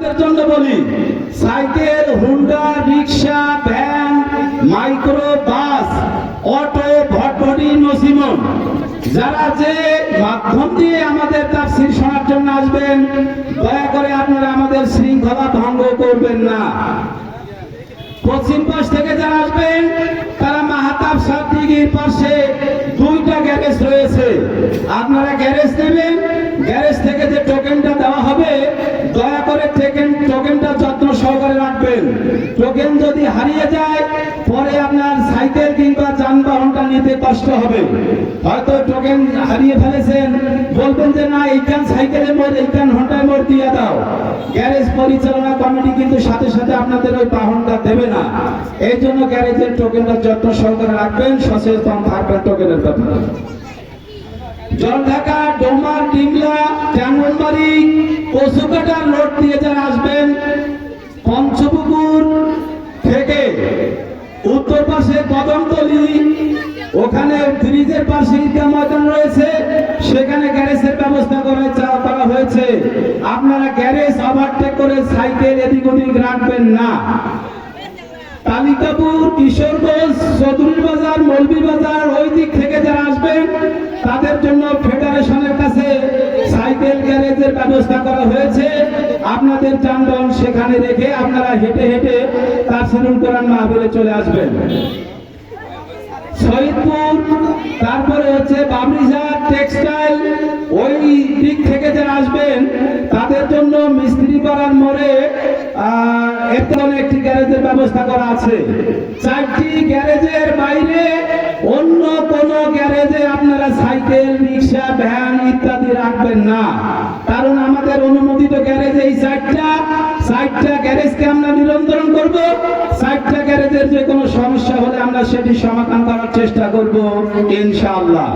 আপনাদের জন্য বলি, cycle, Honda, rickshaw, van micro bus auto, ভটভটি, নসিমন। যারা যে মাধ্যম দিয়ে আমাদের তাফসির শোনার জন্য আসবেন, দয়া করে আপনারা আমাদের শৃঙ্খলা ভঙ্গ করবেন না। পশ্চিম পাশ থেকে যারা আসবেন, তারা মাহাতাব সাদ্দিগির পাশে দুইটা গ্যারেজ রয়েছে। আপনারা গ্যারেজ নেবেন টোকেন যদি হারিয়ে যায়, পরে আপনার সাইকেল কিংবা যানবাহনটা নিতে কষ্ট হবে। হয়তো টোকেন হারিয়ে ফেলেছেন, বলবেন যে না এইখান সাইকেলে মোড় এইখান হন্টায় মোড় দিয়ে দাও। গ্যারেজ পরিচালনা কমিটি কিন্তু সাথে সাথে আপনাদের ওই বাহনটা দেবে না। এই জন্য গ্যারেজের টোকেনটা যত্ন সহকারে রাখবেন, সচেতন থাকবেন টোকেনের ব্যাপারে জলঢাকা, ডোমার, ডিমলা ট্যাঙ্গনবাড়ি কচুকাটার রোড দিয়ে যারা আসবেন পঞ্চপুকুর থেকে উত্তর পাশে কদমতলি ওখানে ব্রিজের পাশে ঈদগাহ ময়দান রয়েছে। সেখানে গ্যারেজের ব্যবস্থা করা করা হয়েছে। আপনারা গ্যারেজ ওভারটেক করে সাইকেল এদিক ওদিক রাখবেন না। কালিকাপুর কিশোরগঞ্জ চৌধুরী বাজার, মৌলভী বাজার, ওই দিক থেকে যারা আসবেন, তাদের জন্য ফেডারেশনের কাছে সাইকেল গ্যারেজের ব্যবস্থা করা হয়েছে। আপনাদের যানবাহন সেখানে রেখে আপনারা হেঁটে হেঁটে সেলুন করার মাহবিলে চলে আসবেন। শহীদপুর তারপরে হচ্ছে বাবরিজার টেক্সটাইল, ওই দিক থেকে যারা আসবেন, তাদের জন্য মিস্ত্রি পাড়ার মোড়ে এতে একটি গ্যারেজের ব্যবস্থা করা আছে। চারটি গ্যারেজের বাইরে অন্য কোন গ্যারেজে আপনারা সাইকেল, রিক্সা, ভ্যান ইত্যাদি রাখবেন না। কারণ আমাদের অনুমোদিত গ্যারেজ গ্যারেজকে আমরা নিয়ন্ত্রণ করব। সাইটটা গ্যারেজের যে কোনো সমস্যা হলে আমরা সেটি সমাধান করার চেষ্টা করব, ইনশাআল্লাহ।